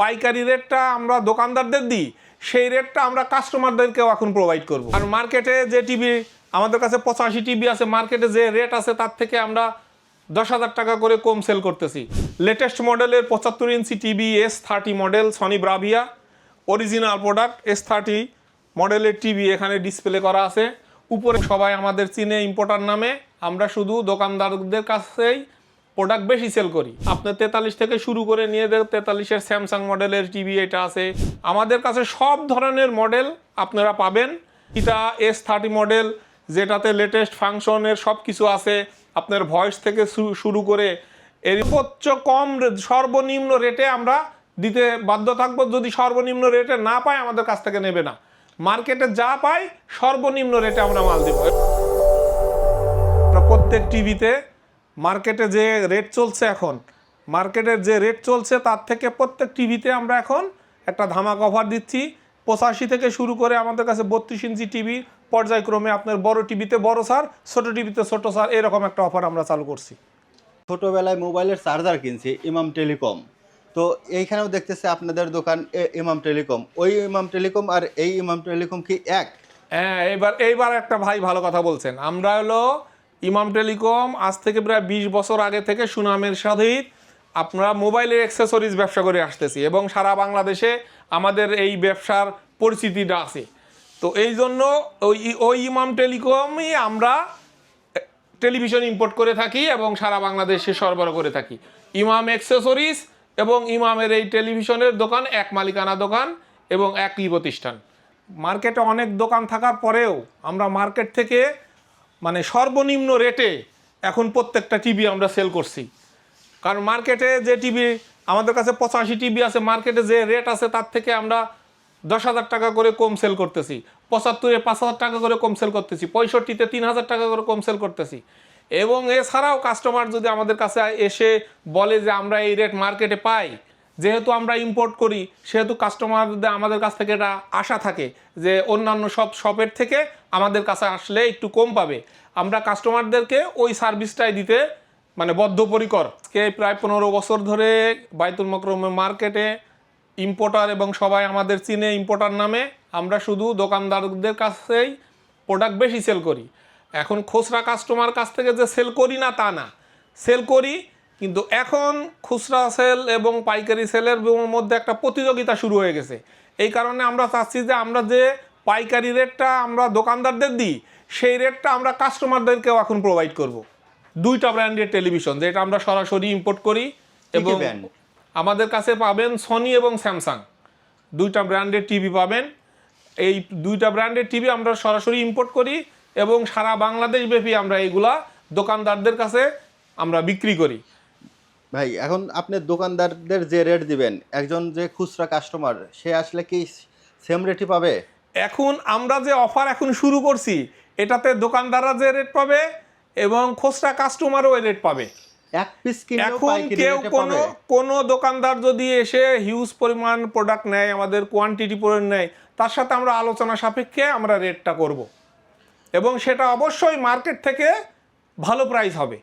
পাইকারি রেটটা আমরা দোকানদারদের দিই, সেই রেটটা আমরা কাস্টমারদেরকেও এখন প্রোভাইড করব। আর মার্কেটে যে টিভি আমাদের কাছে পঁচাশি টিভি আছে মার্কেটে যে রেট আছে তার থেকে আমরা দশ হাজার টাকা করে কম সেল করতেছি। লেটেস্ট মডেলের পঁচাত্তর inch TV S thirty model Sony Bravia original product S thirty মডেলের টিভি এখানে ডিসপ্লে করা আছে। উপরে সবাই আমাদের চিনে ইম্পোর্টার নামে, আমরা শুধু দোকানদারদের কাছেই প্রোডাক্ট বেশি সেল করি। আপনার তেতাল্লিশ থেকে শুরু করে নিয়ে তেতাল্লিশের স্যামসাং মডেলের টিভি এটা আছে। আমাদের কাছে সব ধরনের মডেল আপনারা পাবেন। এটা এস থার্টি মডেল যেটাতে লেটেস্ট ফাংশনের সব কিছু আছে। আপনার ভয়েস থেকে শুরু করে এর সর্বোচ্চ কম, সর্বনিম্ন রেটে আমরা দিতে বাধ্য থাকব। যদি সর্বনিম্ন রেটে না পাই আমাদের কাছ থেকে নেবে না। মার্কেটে যা পাই, সর্বনিম্ন রেটে আমরা মাল দেবো। প্রত্যেক টিভিতে মার্কেটে যে রেট চলছে এখন মার্কেটের যে রেট চলছে তার থেকে প্রত্যেক টিভিতে আমরা এখন একটা ধামাক অফার দিচ্ছি। পঁচাশি থেকে শুরু করে আমাদের কাছে বত্রিশ ইঞ্চি টিভি পর্যায়ক্রমে আপনার বড় টিভিতে বড় সার ছোট টিভিতে ছোট সার এরকম একটা অফার আমরা চালু করছি। ছোটোবেলায় মোবাইলের চার্জার কিনছি ইমাম টেলিকম। তো এইখানেও দেখতেছে আপনাদের দোকান এ- ইমাম টেলিকম। ওই ইমাম টেলিকম আর এই ইমাম টেলিকম কি এক? হ্যাঁ এইবার এইবার একটা ভাই ভালো কথা বলছেন। আমরা হলো ইমাম টেলিকম আজ থেকে প্রায় বিশ বছর আগে থেকে সুনামের সাথেই আপনারা মোবাইলের অ্যাক্সেসরিজ ব্যবসা করে আসতেছি এবং সারা বাংলাদেশে আমাদের এই ব্যবসার পরিচিতিটা আছে। তো এই জন্য ওই ওই ইমাম টেলিকমই আমরা টেলিভিশন ইম্পোর্ট করে থাকি এবং সারা বাংলাদেশে সরবরাহ করে থাকি। ইমাম অ্যাক্সেসরিজ এবং ইমামের এই টেলিভিশনের দোকান এক মালিকানা দোকান এবং একই প্রতিষ্ঠান। মার্কেটে অনেক দোকান থাকার পরেও আমরা মার্কেট থেকে মানে সর্বনিম্ন রেটে এখন প্রত্যেকটা টিভি আমরা সেল করছি। কারণ মার্কেটে যে টিভি আমাদের কাছে পঁচাশি টিভি আছে মার্কেটে যে রেট আছে, তার থেকে আমরা দশ হাজার টাকা করে কম সেল করতেছি। পঁচাত্তরে পাঁচ হাজার টাকা করে কম সেল করতেছি। পঁয়ষট্টিতে তিন হাজার টাকা করে কম সেল করতেছি। এবং এছাড়াও কাস্টমার যদি আমাদের কাছে এসে বলে যে আমরা এই রেট মার্কেটে পাই যেহেতু আমরা ইম্পোর্ট করি, সেহেতু কাস্টমারদের আমাদের কাছ থেকে এটা আশা থাকে যে অন্যান্য সব শপের থেকে আমাদের কাছে আসলে একটু কম পাবে। আমরা কাস্টমারদেরকে ওই সার্ভিসটাই দিতে মানে বদ্ধপরিকর। কে প্রায় পনেরো বছর ধরে বাইতুল মকরমে মার্কেটে ইম্পোর্টার এবং সবাই আমাদের চিনে ইম্পোর্টার নামে আমরা শুধু দোকানদারদের কাছেই প্রোডাক্ট বেশি সেল করি। এখন খুচরা কাস্টমার কাছ থেকে যে সেল করি না তা না। সেল করি কিন্তু এখন খুচরা সেল এবং পাইকারি সেলের মধ্যে একটা প্রতিযোগিতা শুরু হয়ে গেছে। এই কারণে আমরা চাচ্ছি যে আমরা যে পাইকারি রেটটা আমরা দোকানদারদের দিই সেই রেটটা আমরা কাস্টমারদেরকেও এখন প্রোভাইড করব। দুইটা ব্র্যান্ডের টেলিভিশন যেটা আমরা সরাসরি ইম্পোর্ট করি এবং? আমাদের কাছে পাবেন সনি এবং স্যামসাং দুইটা ব্র্যান্ডের টিভি পাবেন। এই দুইটা ব্র্যান্ডের টিভি আমরা সরাসরি ইম্পোর্ট করি এবং সারা বাংলাদেশ ব্যাপী আমরা এইগুলা দোকানদারদের কাছে আমরা বিক্রি করি। ভাই এখন আপনি দোকানদারদের যে রেট দিবেন একজন যে খুচরা কাস্টমার সে আসলে কি সেম রেটই পাবে? এখন আমরা যে অফার এখন শুরু করছি এটাতে দোকানদাররা যে রেট পাবে এবং খুচরা কাস্টমারও ওই রেট পাবে। এক পিস কিনলেও এখন কেউ কোনো কোনো দোকানদার যদি এসে হিউজ পরিমাণ প্রোডাক্ট নেয় আমাদের কোয়ান্টিটি পরে নেয় তার সাথে আমরা আলোচনা সাপেক্ষে আমরা রেটটা করব। এবং সেটা অবশ্যই মার্কেট থেকে ভালো প্রাইস হবে।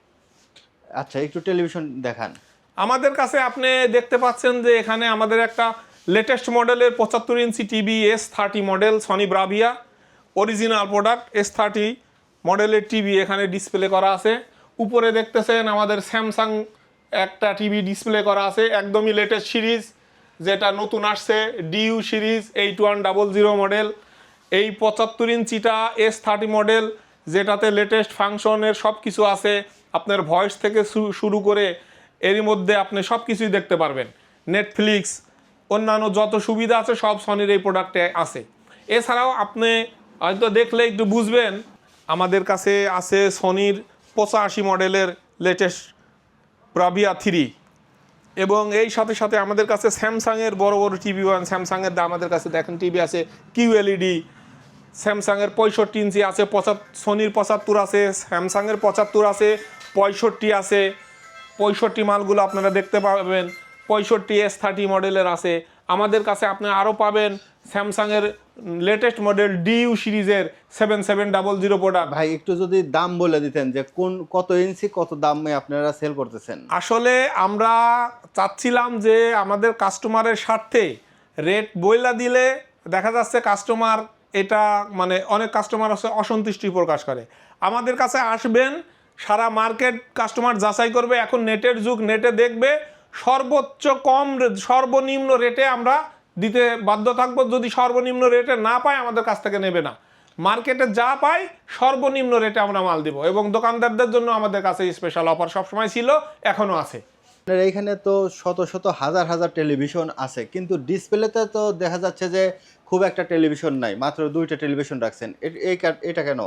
আচ্ছা একটু টেলিভিশন দেখান। আমাদের কাছে আপনি দেখতে পাচ্ছেন যে এখানে আমাদের একটা লেটেস্ট মডেলের পঁচাত্তর inch TV S thirty model Sony Bravia original product S thirty মডেলের টিভি এখানে ডিসপ্লে করা আছে। উপরে দেখতেছেন আমাদের স্যামসাং একটা টিভি ডিসপ্লে করা আছে, একদমই লেটেস্ট সিরিজ যেটা নতুন আসছে DU series eight one double zero model এই পঁচাত্তর ইঞ্চিটা এস থার্টি মডেল যেটাতে লেটেস্ট ফাংশনের সব কিছু আছে। আপনার ভয়েস থেকে শুরু করে এরই মধ্যে আপনি সব কিছুই দেখতে পারবেন। নেটফ্লিক্স অন্যান্য যত সুবিধা আছে সব সনির এই প্রোডাক্টে আছে। এছাড়াও আপনি হয়তো দেখলে একটু বুঝবেন, আমাদের কাছে আছে সনির পঁচাশি মডেলের লেটেস্ট ব্রাভিয়া থ্রি এবং এই সাথে সাথে আমাদের কাছে স্যামসাংয়ের বড় বড় টিভি ওয়ান স্যামসাংয়ের দাম আমাদের কাছে দেখেন টিভি আছে কিউ এলইডি স্যামসাংয়ের পঁয়ষট্টি ইঞ্চি আছে পঁচাত্তর সোনির পঁচাত্তর আছে স্যামসাংয়ের পঁচাত্তর আছে পঁয়ষট্টি আছে। পঁয়ষট্টি মালগুলো আপনারা দেখতে পাবেন। পঁয়ষট্টি এস থার্টি মডেলের আছে। আমাদের কাছে আপনি আরও পাবেন স্যামসাংয়ের লেটেস্ট মডেল ডিউ সিরিজের seven seven double zero product ভাই একটু যদি দাম বলে দিতেন যে কোন কত ইঞ্চি কত দামে আপনারা সেল করতেছেন? আসলে আমরা চাচ্ছিলাম যে আমাদের কাস্টমারের স্বার্থে রেট বইলা দিলে দেখা যাচ্ছে কাস্টমার এটা মানে অনেক কাস্টমার আছে অসন্তুষ্টি প্রকাশ করে। আমাদের কাছে আসবেন সারা মার্কেট কাস্টমার যাচাই করবে। এখন নেটের যুগ নেটে দেখবে সর্বোচ্চ কম সর্বনিম্ন রেটে আমরা দিতে বাধ্য থাকব। যদি সর্বনিম্ন রেটে না পাই আমাদের কাছ থেকে নেবে না। মার্কেটে যা পাই সর্বনিম্ন রেটে আমরা মাল দিব এবং দোকানদারদের জন্য আমাদের কাছে স্পেশাল অফার সবসময় ছিল এখনও আছে। এইখানে তো শত শত হাজার হাজার টেলিভিশন আছে কিন্তু ডিসপ্লেতে তো দেখা যাচ্ছে যে খুব একটা টেলিভিশন নাই মাত্র দুইটা টেলিভিশন রাখছেন। এই এটা কেন?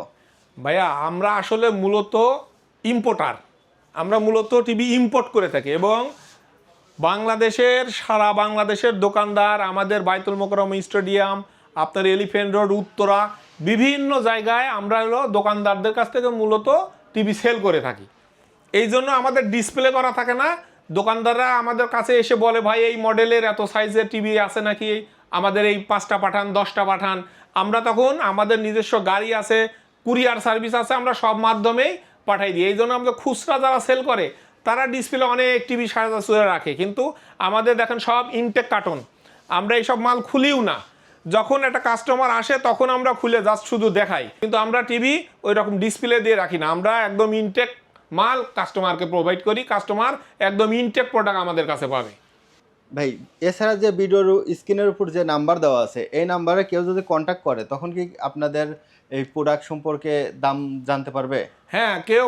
ভাইয়া আমরা আসলে মূলত ইম্পোর্টার। আমরা মূলত টিভি ইম্পোর্ট করে থাকি এবং বাংলাদেশের সারা বাংলাদেশের দোকানদার, আমাদের বাইতুল মোকরম স্টেডিয়াম, আপনার এলিফেন্ট রোড, উত্তরা, বিভিন্ন জায়গায় আমরা হলো দোকানদারদের কাছ থেকে মূলত টিভি সেল করে থাকি। এই জন্য আমাদের ডিসপ্লে করা থাকে না। দোকানদাররা আমাদের কাছে এসে বলে, ভাই, এই মডেলের এত সাইজের টিভি আছে নাকি? আমাদের এই পাঁচটা পাঠান, দশটা পাঠান। আমরা তখন আমাদের নিজস্ব গাড়ি আছে, কুরিয়ার সার্ভিস আছে, আমরা সব মাধ্যমেই পাঠাই দিই। এই জন্য আমাদের খুচরা যারা সেল করে, তারা ডিসপ্লে অনেক টিভি সাজা সুরে রাখে। কিন্তু আমাদের দেখেন সব ইনটেক কার্টন আমরা এইসব মাল খুলিও না। যখন একটা কাস্টমার আসে, তখন আমরা খুলে জাস্ট শুধু দেখাই। কিন্তু আমরা টিভি ওই রকম ডিসপ্লে দিয়ে রাখি না। আমরা একদম ইনটেক মাল কাস্টমারকে প্রোভাইড করি। কাস্টমার একদম ইনটেক প্রোডাক্ট আমাদের কাছে পাবে। ভাই, এছাড়া যে ভিডিওর স্ক্রিনের উপর যে নাম্বার দেওয়া আছে, এই নাম্বারে কেউ যদি কন্ট্যাক্ট করে, তখন কি আপনাদের এই প্রোডাক্ট সম্পর্কে দাম জানতে পারবে? হ্যাঁ কেউ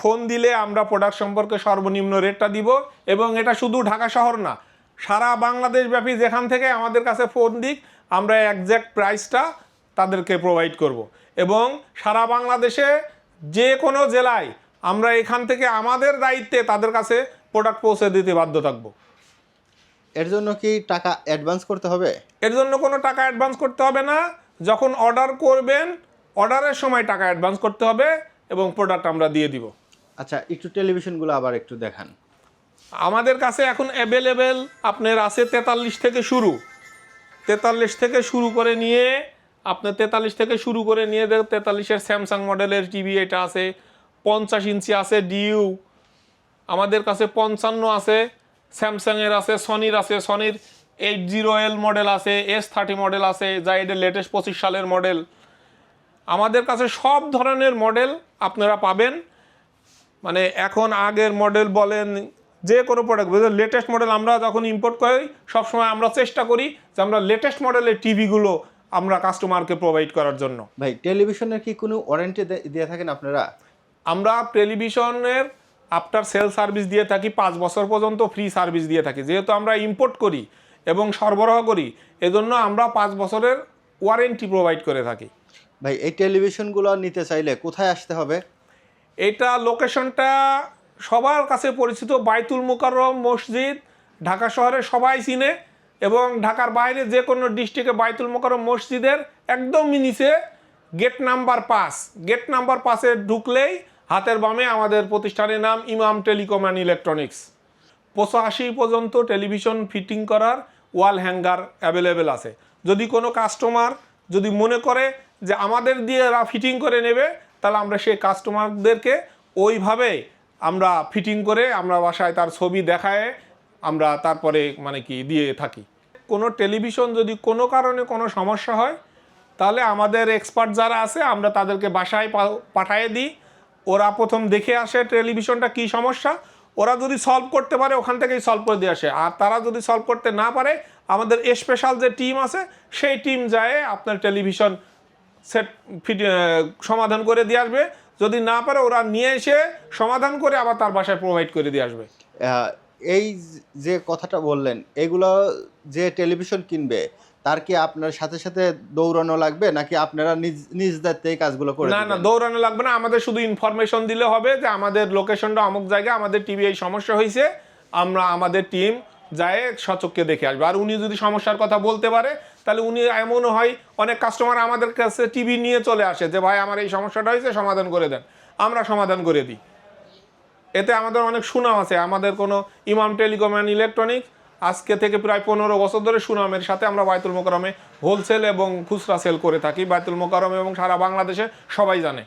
ফোন দিলে আমরা প্রোডাক্ট সম্পর্কে সর্বনিম্ন রেটটা দিব এবং এটা শুধু ঢাকা শহর না, সারা বাংলাদেশ ব্যাপী যেখান থেকে আমাদের কাছে ফোন দিক, আমরা একজ্যাক্ট প্রাইসটা তাদেরকে প্রোভাইড করব। এবং সারা বাংলাদেশে যে কোনো জেলায় আমরা এখান থেকে আমাদের দায়িত্বে তাদের কাছে প্রোডাক্ট পৌঁছে দিতে বাধ্য থাকব। এর জন্য কি টাকা অ্যাডভান্স করতে হবে? এর জন্য কোনো টাকা অ্যাডভান্স করতে হবে না। যখন অর্ডার করবেন অর্ডারের সময় টাকা অ্যাডভান্স করতে হবে এবং প্রোডাক্ট আমরা দিয়ে দিব। আচ্ছা একটু টেলিভিশনগুলো আবার একটু দেখান। আমাদের কাছে এখন অ্যাভেলেবেল আপনার আছে তেতাল্লিশ থেকে শুরু। তেতাল্লিশ থেকে শুরু করে নিয়ে আপনার তেতাল্লিশ থেকে শুরু করে নিয়ে দেখ তেতাল্লিশের স্যামসাং মডেলের টিভি এটা আছে পঞ্চাশ ইঞ্চি আছে ডিউ আমাদের কাছে পঞ্চান্ন আছে। স্যামসাংয়ের আছে সনির আছে সনির এইট জিরো এল মডেল আছে এস থার্টি মডেল আছে যা এদের লেটেস্ট পঁচিশ সালের মডেল। আমাদের কাছে সব ধরনের মডেল আপনারা পাবেন। মানে এখন আগের মডেল বলেন যে কোনো প্রোডাক্ট লেটেস্ট মডেল আমরা যখন ইম্পোর্ট করি সবসময় আমরা চেষ্টা করি যে আমরা লেটেস্ট মডেলের টিভিগুলো আমরা কাস্টমারকে প্রোভাইড করার জন্য। ভাই টেলিভিশনের কি কোনো ওয়ারেন্টি দিয়ে থাকেন আপনারা? আমরা টেলিভিশনের আফটার সেল সার্ভিস দিয়ে থাকি পাঁচ বছর পর্যন্ত ফ্রি সার্ভিস দিয়ে থাকি। যেহেতু আমরা ইম্পোর্ট করি এবং সরবরাহ করি এজন্য আমরা পাঁচ বছরের ওয়ারেন্টি প্রোভাইড করে থাকি। ভাই এই টেলিভিশনগুলো নিতে চাইলে কোথায় আসতে হবে? এটা লোকেশনটা সবার কাছে পরিচিত বাইতুল মুকাররম মসজিদ ঢাকা শহরে সবাই চিনে এবং ঢাকার বাইরে যে কোনো ডিস্ট্রিক্টে বাইতুল মুকাররম মসজিদের একদম নিচে গেট নাম্বার পাঁচ। গেট নাম্বার পাঁচে ঢুকলেই হাতের বামে আমাদের প্রতিষ্ঠানের নাম ইমাম টেলিকম অ্যান্ড ইলেকট্রনিক্স। পঁচাশি পর্যন্ত টেলিভিশন ফিটিং করার ওয়াল হ্যাঙ্গার অ্যাভেলেবেল আছে। যদি কোনো কাস্টমার যদি মনে করে যে আমাদের দিয়ে এরা ফিটিং করে নেবে, তাহলে আমরা সেই কাস্টমারদেরকে ওইভাবে আমরা ফিটিং করে আমরা বাসায় তার ছবি দেখায় আমরা তারপরে মানে কি দিয়ে থাকি। কোনো টেলিভিশন যদি কোনো কারণে কোনো সমস্যা হয়, তাহলে আমাদের এক্সপার্ট যারা আছে, আমরা তাদেরকে বাসায় পাঠিয়ে দিই। ওরা প্রথম দেখে আসে টেলিভিশনটা কি সমস্যা? ওরা যদি সলভ করতে পারে, ওখান থেকেই সলভ করে দিয়ে আসে। আর তারা যদি সলভ করতে না পারে, আমাদের স্পেশাল যে টিম আছে, সেই টিম যায় আপনার টেলিভিশন সেট ফিট সমাধান করে দিয়ে আসবে। যদি না পারে, ওরা নিয়ে এসে সমাধান করে আবার তার বাসায় প্রোভাইড করে দিয়ে আসবে। এই যে কথাটা বললেন, এগুলো যে টেলিভিশন কিনবে তার কি আপনার সাথে সাথে দৌড়ানো লাগবে? নাকি আপনারা নিজ নিজ দায়িত্বে কাজগুলো করে না না? দৌড়ানো লাগবে না। আমাদের শুধু ইনফরমেশন দিলে হবে যে আমাদের লোকেশনটা অমুক জায়গায় আমাদের টিভি এই সমস্যা হয়েছে আমরা আমাদের টিম যায় সচককে দেখে আসবে। আর উনি যদি সমস্যার কথা বলতে পারে তাহলে উনি এমনও হয় অনেক কাস্টমার আমাদের কাছে টিভি নিয়ে চলে আসে যে ভাই আমার এই সমস্যাটা হয়েছে সমাধান করে দেন। আমরা সমাধান করে দিই। এতে আমাদের অনেক সুনাম আছে। আমাদের কোনো ইমাম টেলিকম অ্যান্ড ইলেকট্রনিক্স আজকে থেকে প্রায় পনেরো বছর ধরে সুনামের সাথে আমরা বায়তুল মোকারমে হোলসেল এবং খুচরা সেল করে থাকি। বায়তুল মোকারমে এবং সারা বাংলাদেশে সবাই জানে।